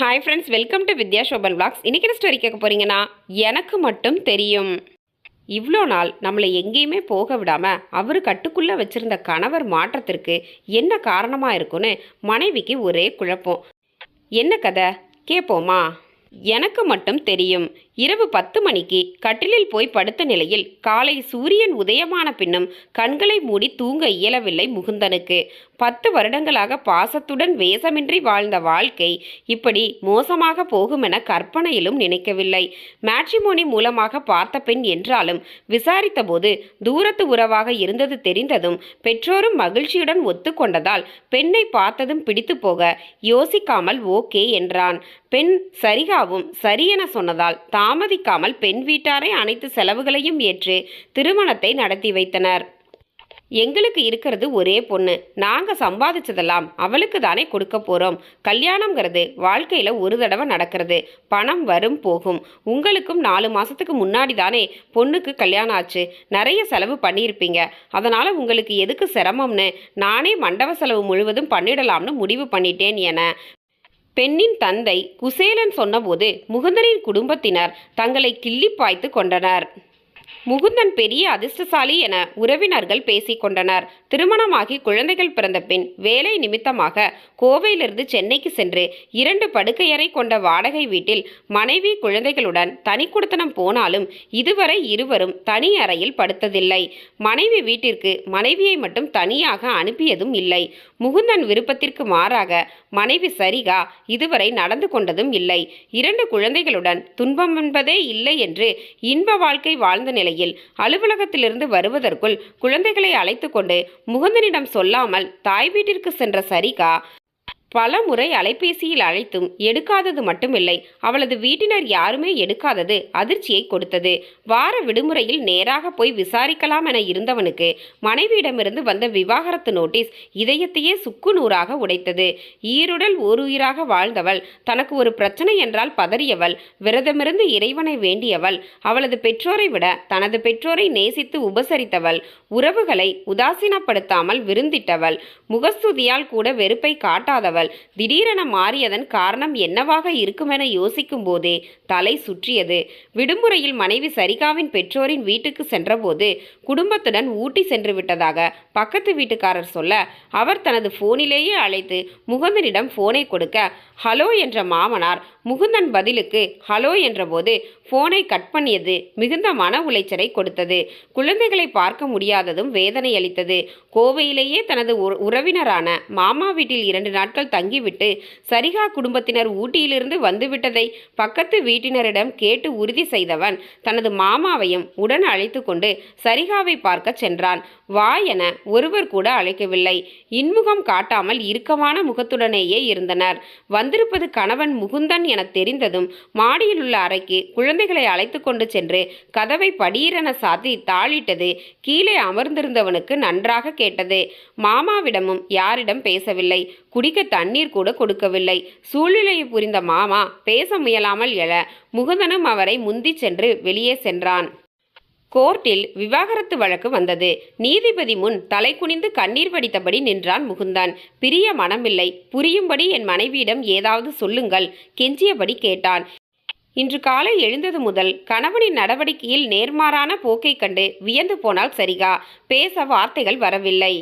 Hi friends welcome to Vidya Shoban vlogs இன்னைக்கு என்ன story கேட்க போறீங்கன்னா எனக்கு மட்டும் தெரியும். இவ்வளோ நாள் நம்மளை எங்கேயுமே போக விடாமல் அவர் கட்டுக்குள்ளே வச்சிருந்த கணவர் மாற்றத்திற்கு என்ன காரணமாக இருக்குன்னு மனைவிக்கு ஒரே குழப்பம். என்ன கதை? கேட்போமா எனக்கு மட்டும் தெரியும். இரவு பத்து மணிக்கு கட்டிலில் போய் படுத்த நிலையில் காலை சூரியன் உதயமான பின்னும் கண்களை மூடி தூங்க இயலவில்லை முகுந்தனுக்கு. பத்து வருடங்களாக பாசத்துடன் வேஷமின்றி வாழ்ந்த வாழ்க்கை இப்படி மோசமாக போகும் என கற்பனையிலும் நினைக்கவில்லை. மேட்ரிமோனி மூலமாக பார்த்த பெண் என்றாலும் விசாரித்தபோது தூரத்து உறவாக இருந்தது தெரிந்ததும் பெற்றோரும் மகிழ்ச்சியுடன் ஒத்துக்கொண்டதால் பெண்ணை பார்த்ததும் பிடித்து போக யோசிக்காமல் ஓகே என்றான். பெண் சரிகாவும் சரியென சொன்னதால் தாமதிக்காமல் பெண் வீட்டாரை அனைத்து செலவுகளையும் ஏற்று திருமணத்தை நடத்தி வைத்தனர். எங்களுக்கு இருக்கிறது ஒரே பொண்ணு. நாங்க சம்பாதிச்சதெல்லாம் அவளுக்கு தானே கொடுக்க போறோம். கல்யாணம்ங்கிறது வாழ்க்கையில ஒரு தடவை நடக்கிறது. பணம் வரும் போகும். உங்களுக்கும் நாலு மாசத்துக்கு முன்னாடி தானே பொண்ணுக்கு கல்யாணம் ஆச்சு. நிறைய செலவு பண்ணியிருப்பீங்க. அதனால உங்களுக்கு எதுக்கு சிரமம்னு நானே மண்டப செலவு முழுவதும் பண்ணிடலாம்னு முடிவு பண்ணிட்டேன் என. பெண்ணின் தந்தை குசேலன் சொன்னபோது முகுந்தனின் குடும்பத்தினர் தங்களை கிள்ளி பாய்த்து கொண்டனர். முகுந்தன் பெரிய அதிர்ஷ்டசாலி என உறவினர்கள் பேசிக்கொண்டனர் திருமணமாகி குழந்தைகள் பிறந்த பின் வேலை நிமித்தமாக கோவையிலிருந்து சென்னைக்கு சென்று இரண்டு படுக்கையறை கொண்ட வாடகை வீட்டில் மனைவி குழந்தைகளுடன் தனி குடுத்தனம் போனாலும் இதுவரை இருவரும் தனி அறையில் படுத்ததில்லை. மனைவி வீட்டிற்கு மனைவியை மட்டும் தனியாக அனுப்பியதும் இல்லை. முகுந்தன் விருப்பத்திற்கு மாறாக மனைவி சரிகா இதுவரை நடந்து கொண்டதும் இல்லை. இரண்டு குழந்தைகளுடன் துன்பம் என்பதே இல்லை என்று இன்ப வாழ்க்கை வாழ்ந்த நிலையில் அலுவலகத்திலிருந்து வருவதற்குள் குழந்தைகளை அழைத்து கொண்டு முகுந்தனிடம் சொல்லாமல் தாய் வீட்டிற்கு சென்ற சரிகா பல முறை அலைபேசியில் அழைத்தும் எடுக்காதது மட்டுமில்லை அவளது வீட்டினர் யாருமே எடுக்காதது அதிர்ச்சியை கொடுத்தது. வார விடுமுறையில் நேராக போய் விசாரிக்கலாம் என இருந்தவனுக்கு மனைவியிடமிருந்து வந்த விவாகரத்து நோட்டீஸ் இதயத்தையே சுக்கு நூறாக உடைத்தது. ஈருடல் ஓருயிராக வாழ்ந்தவள் தனக்கு ஒரு பிரச்சனை என்றால் பதறியவள் விரதமிருந்து இறைவனை வேண்டியவள் அவளது பெற்றோரை விட தனது பெற்றோரை நேசித்து உபசரித்தவள் உறவுகளை உதாசீனப்படுத்தாமல் விருந்திட்டவள் முகஸ்துதியால் கூட வெறுப்பை காட்டாதவள். திடீரென மாறியதன் காரணம் என்னவாக இருக்குமென யோசிக்கும் போதே தலை சுற்றியது. விடுமுறையில் மனைவி சரிகாவின் பெற்றோரின் வீட்டுக்கு சென்றபோது குடும்பத்துடன் ஊட்டி சென்று விட்டதாக பக்கத்து வீட்டுக்காரர் சொல்ல அவர் தனது போனிலேயே அழைத்து முகுந்தனிடம் போனை கொடுக்க ஹலோ என்ற மாமனார் முகுந்தன் பதிலுக்கு ஹலோ என்றபோது போனை கட் பண்ணியது மிகுந்த மன உளைச்சலை கொடுத்தது. குழந்தைகளை பார்க்க முடியாததும் வேதனை அளித்தது கோவையிலேயே தனது உறவினரான மாமா வீட்டில் இரண்டு நாட்கள் தங்கிவிட்டு சரிகா குடும்பத்தினர் ஊட்டியிலிருந்து வந்துவிட்டதை பக்கத்து வீட்டினரிடம் கேட்டு உறுதி செய்தவன் தனது மாமாவையும் உடன் அழைத்து கொண்டு சரிகாவை பார்க்க சென்றான். வா என ஒருவர் கூட அழைக்கவில்லை. இன்முகம் காட்டாமல் இறுக்கமான முகத்துடனேயே இருந்தனர். வந்திருப்பது கணவன் முகுந்தன் என தெரிந்ததும் மாடியில் உள்ள அறைக்கு குழந்தைகளை அழைத்து கொண்டு சென்று கதவை படியிரென சாத்தி தாளிட்டது கீழே அமர்ந்திருந்தவனுக்கு நன்றாக கேட்டது. மாமாவிடமும் யாரிடம் பேசவில்லை. குடிக்க தண்ணீர் கூட கொடுக்கவில்லை. சூழ்நிலையை புரிந்த மாமா பேச முயலாமல் எழ முகுந்தனும் அவரை முந்திச் சென்று வெளியே சென்றான். கோர்ட்டில் விவாகரத்து வழக்கு வந்தது. நீதிபதி முன் தலை குனிந்து கண்ணீர் வடித்தபடி நின்றான் முகுந்தன். பிரிய மனமில்லை. புரியும்படி என் மனைவியிடம் ஏதாவது சொல்லுங்கள் கெஞ்சியபடி கேட்டான். இன்று காலை எழுந்தது முதல் கணவனின் நடவடிக்கையில் நேர்மாறான போக்கைக் கண்டு வியந்து போனால் சரிகா. பேச வார்த்தைகள் வரவில்லை.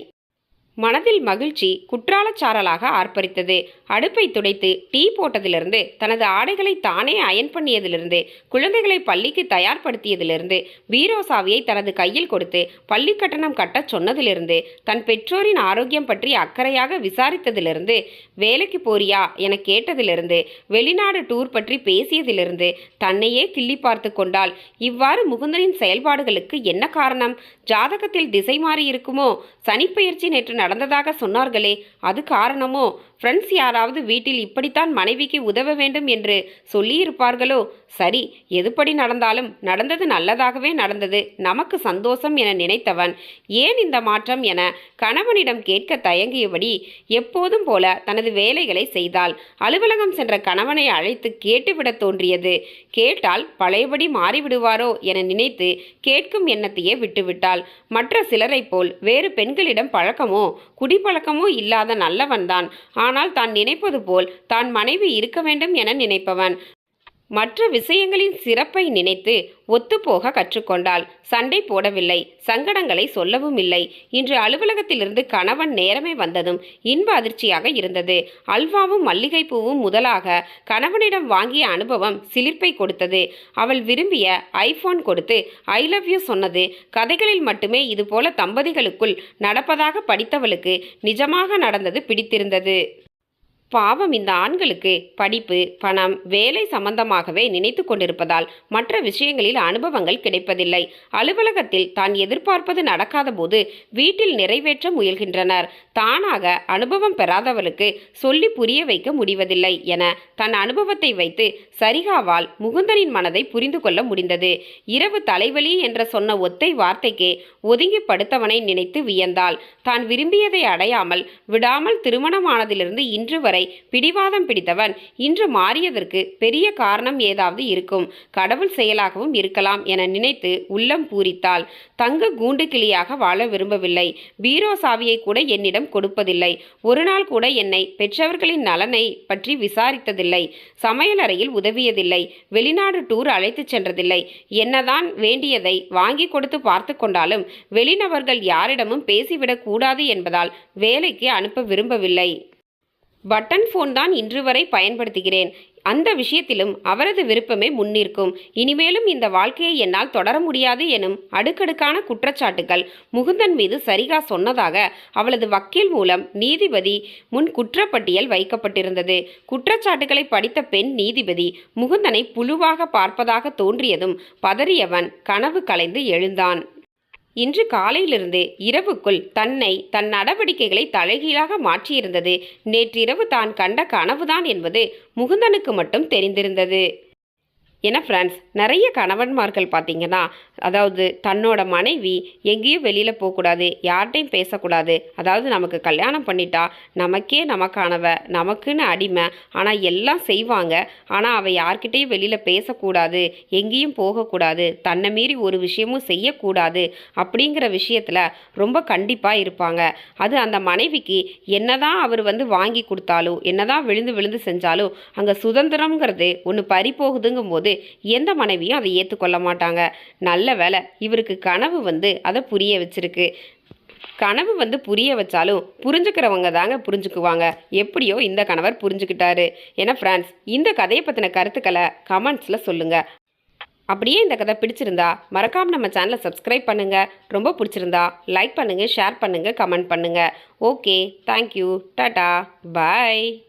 மனதில் மகிழ்ச்சி குற்றாலச்சாரலாக ஆர்ப்பரித்தது. அடுப்பை துடைத்து டீ போட்டதிலிருந்து தனது ஆடைகளை தானே அயன் பண்ணியதிலிருந்து குழந்தைகளை பள்ளிக்கு தயார்படுத்தியதிலிருந்து பீரோ சாவியை தனது கையில் கொடுத்து பள்ளி கட்டணம் கட்டச் சொன்னதிலிருந்து தன் பெற்றோரின் ஆரோக்கியம் பற்றி அக்கறையாக விசாரித்ததிலிருந்து வேலைக்கு போறியா? என கேட்டதிலிருந்து வெளிநாடு டூர் பற்றி பேசியதிலிருந்து தன்னையே கிள்ளி பார்த்து கொண்டால் இவ்வாறு முகுந்தனின் செயல்பாடுகளுக்கு என்ன காரணம்? ஜாதகத்தில் திசை மாறி இருக்குமோ சனிப்பெயர்ச்சி நேற்று நடந்ததாக சொன்னார்களே அது காரணமோ? ஃப்ரெண்ட்ஸ் யாராவது வீட்டில் இப்படித்தான் மனைவிக்கு உதவ வேண்டும் என்று சொல்லியிருப்பார்களோ? சரி எதுபடி நடந்தாலும் நடந்தது நல்லதாகவே நடந்தது. நமக்கு சந்தோஷம் என நினைத்தவன் ஏன் இந்த மாற்றம் என கணவனிடம் கேட்க தயங்கியபடி எப்போதும் போல தனது வேலைகளை செய்தாள். அலுவலகம் சென்ற கணவனை அழைத்து கேட்டுவிடத் தோன்றியது. கேட்டால் பழையபடி மாறிவிடுவாரோ என நினைத்து கேட்கும் எண்ணத்தையே விட்டுவிட்டாள். மற்ற சிலரைப் போல் வேறு பெண்களிடம் பழக்கமோ குடிப்பழக்கமோ இல்லாத நல்லவன்தான். ஆனால் தான் நினைப்பது போல் தான் மனைவி இருக்க வேண்டும் என நினைப்பவன். மற்ற விஷயங்களின் சிறப்பை நினைத்து ஒத்துப்போக கற்றுக்கொண்டாள். சண்டை போடவில்லை. சங்கடங்களை சொல்லவும் இல்லை. இன்று அலுவலகத்திலிருந்து கணவன் நேரமே வந்ததும் இன்ப அதிர்ச்சியாக இருந்தது. அல்வாவும் மல்லிகைப்பூவும் முதலாக கணவனிடம் வாங்கிய அனுபவம் சிலிர்ப்பை கொடுத்தது. அவள் விரும்பிய ஐபோன் கொடுத்து ஐ லவ் யூ சொன்னது. கதைகளில் மட்டுமே இதுபோல தம்பதிகளுக்குள் நடப்பதாக படித்தவளுக்கு நிஜமாக நடந்தது பிடித்திருந்தது. பாவம் இந்த ஆண்களுக்கு படிப்பு பணம் வேலை சம்பந்தமாகவே நினைத்து கொண்டிருப்பதால் மற்ற விஷயங்களில் அனுபவங்கள் கிடைப்பதில்லை. அலுவலகத்தில் தான் எதிர்பார்ப்பது நடக்காத போது வீட்டில் நிறைவேற்ற முயல்கின்றனர். தானாக அனுபவம் பெறாதவளுக்கு சொல்லி புரிய வைக்க முடிவதில்லை என தன் அனுபவத்தை வைத்து சரிகாவால் முகுந்தனின் மனதை புரிந்து கொள்ள முடிந்தது. இரவு தலைவலி என்ற சொன்ன ஒத்தை வார்த்தைக்கே ஒதுங்கி படுத்தவனை நினைத்து வியந்தாள். தான் விரும்பியதை அடையாமல் விடாமல் திருமணமானதிலிருந்து இன்று வரை பிடிவாதம் பிடித்தவன் இன்று மாறியதற்கு பெரிய காரணம் ஏதாவது இருக்கும். கடவுள் செயலாகவும் இருக்கலாம் என நினைத்து உள்ளம் பூரித்தாள். தங்க கூண்டு கிளியாக வாழ விரும்பவில்லை. பீரோ சாவியை கூட என்னிடம் கொடுப்பதில்லை. ஒரு நாள் கூட என்னை பெற்றவர்களின் நலனை பற்றி விசாரித்ததில்லை. சமையலறையில் உதவியதில்லை. வெளிநாடு டூர் அழைத்துச் சென்றதில்லை. என்னதான் வேண்டியதை வாங்கி கொடுத்து பார்த்து கொண்டாலும் வெளிநபர்கள் யாரிடமும் பேசிவிடக் கூடாது என்பதால் வேலைக்கு அனுப்ப விரும்பவில்லை. பட்டன் ஃபோன் தான் இன்று வரை பயன்படுத்துகிறேன். அந்த விஷயத்திலும் அவரது விருப்பமே முன்னிற்கும். இனிமேலும் இந்த வாழ்க்கையை என்னால் தொடர முடியாது எனும் அடுக்கடுக்கான குற்றச்சாட்டுகள் முகுந்தன் மீது சரிகா சொன்னதாக அவளது வக்கீல் மூலம் நீதிபதி முன் குற்றப்பட்டியல் வைக்கப்பட்டிருந்தது. குற்றச்சாட்டுகளை படித்த பெண் நீதிபதி முகுந்தனை புழுவாக பார்ப்பதாக தோன்றியதும் பதறியவன் கனவு கலைந்து எழுந்தான். இன்று காலையிலிருந்து இரவுக்குள் தன்னை தன் நடவடிக்கைகளை தலைகீழாக மாற்றியிருந்தது. நேற்றிரவு தான் கண்ட கனவுதான் என்பது முகுந்தனுக்கு மட்டும் தெரிந்திருந்தது. ஏன்னா ஃப்ரெண்ட்ஸ் நிறைய கணவன்மார்கள் பார்த்தீங்கன்னா அதாவது தன்னோட மனைவி எங்கேயும் வெளியில் போகக்கூடாது யார்கிட்டையும் பேசக்கூடாது. அதாவது நமக்கு கல்யாணம் பண்ணிட்டா நமக்கே நமக்கானவ நமக்குன்னு அடிமை. ஆனால் எல்லாம் செய்வாங்க. ஆனால் அவள் யார்கிட்டையும் வெளியில் பேசக்கூடாது எங்கேயும் போகக்கூடாது தன்னை மீறி ஒரு விஷயமும் செய்யக்கூடாது அப்படிங்கிற விஷயத்தில் ரொம்ப கண்டிப்பாக இருப்பாங்க. அது அந்த மனைவிக்கு என்னதான் அவர் வந்து வாங்கி கொடுத்தாலும் என்னதான் விழுந்து விழுந்து செஞ்சாலும் அங்கே சுதந்திரம்ங்கிறது ஒன்று பறி போகுதுங்கும் போது எந்த மனைவியும் அதை ஏற்றுக்கொள்ள மாட்டாங்க. நல்ல வேலை இவருக்கு கனவு வந்து அதை புரிய வச்சிருக்கு. கனவு வந்து புரிய வச்சாலும் புரிஞ்சுக்கிறவங்க தாங்க புரிஞ்சுக்குவாங்க. எப்படியோ இந்த கணவர் புரிஞ்சுக்கிட்டாரு. ஏன்னா ஃப்ரெண்ட்ஸ் இந்த கதையை பற்றின கருத்துக்களை கமெண்ட்ஸில் சொல்லுங்கள் அப்படியே இந்த கதை பிடிச்சிருந்தா மறக்காமல் நம்ம சேனலை சப்ஸ்கிரைப் பண்ணுங்கள் ரொம்ப பிடிச்சிருந்தா லைக் பண்ணுங்கள் ஷேர் பண்ணுங்கள் கமெண்ட் பண்ணுங்கள் ஓகே தேங்க்யூ டாட்டா பாய்